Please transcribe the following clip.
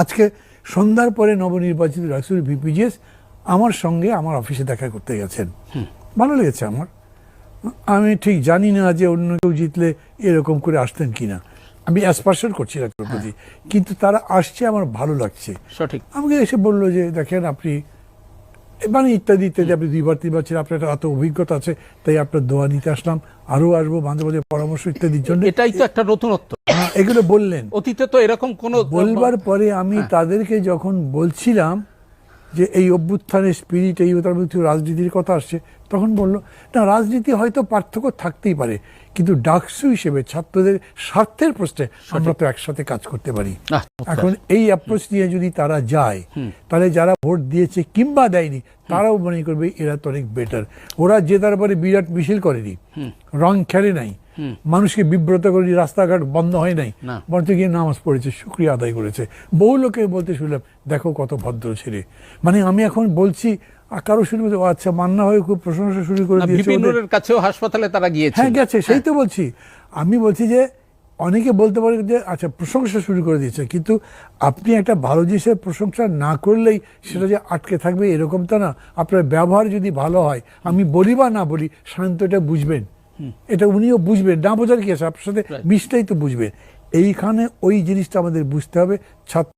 আজকে সন্ধ্যার পরে নবনির্বাচিত রাসুল ভিপিজিএস আমার সঙ্গে আমার অফিসে দেখা করতে গেছেন। ভালো লেগেছে আমার। আমি ঠিক জানি না যে অন্য কেউ জিতলে এরকম করে আসতেন কিনা। আমি অ্যাসপার্শন করছি ডাক্তার প্রতি কিন্তু তারা আসছে আমার ভালো লাগছে। সঠিক। আমাকে এসে বলল যে দেখেন আপনি মানে ইত্যাদি ইত্যাদি আপনি দুইবার তিনবার ছিলেন আপনার একটা এত অভিজ্ঞতা আছে তাই আপনার দোয়া নিতে আসলাম। আরও আসব মাঝে মাঝে পরামর্শ ইত্যাদির জন্য। এটাই তো একটা নতুনত্ব। হ্যাঁ, এগুলো বললেন। অতীতে তো এরকম কোন বলবার পরে আমি তাদেরকে যখন বলছিলাম যে এই অভ্যুত্থানের স্পিরিট এই তার মধ্যে রাজনীতির কথা আসছে তখন বলল না রাজনীতি হয়তো পার্থক্য থাকতেই পারে কিন্তু ডাকসু হিসেবে ছাত্রদের স্বার্থের প্রশ্নে আমরা তো একসাথে কাজ করতে পারি। এখন এই অ্যাপ্রোচ নিয়ে যদি তারা যায় তাহলে যারা ভোট দিয়েছে কিংবা দেয়নি তারাও মনে করবে এরা তো অনেক বেটার ওরা জেতার পরে বিরাট মিছিল করেনি রং খেলে নাই। মানুষকে বিব্রত করেনি রাস্তাঘাট বন্ধ হয় নাই। বরঞ্চ গিয়ে নামাজ পড়েছে শুক্রিয়া আদায় করেছে। বহু লোকে বলতে শুনলাম দেখো কত ভদ্র ছেলে। মানে আমি এখন বলছি কারও শুনবে যে, ও আচ্ছা মান্না হয়ে খুব প্রশংসা শুরু করে দিয়েছে কাছেও হাসপাতালে তারা গিয়েছে হ্যাঁ গেছে সেই তো বলছি। আমি বলছি যে অনেকে বলতে পারে যে আচ্ছা প্রশংসা শুরু করে দিয়েছে কিন্তু আপনি একটা ভালো জিনিসের প্রশংসা না করলেই সেটা যে আটকে থাকবে এরকম তো না। আপনার ব্যবহার যদি ভালো হয় আমি বলি বা না বলি শান্ত এটা বুঝবেন। এটা উনিও বুঝবেন না বোঝার কি আছে? আপনার সাথে মিশলেই তো বুঝবেন। এইখানে ওই জিনিসটা আমাদের বুঝতে হবে ছাত্র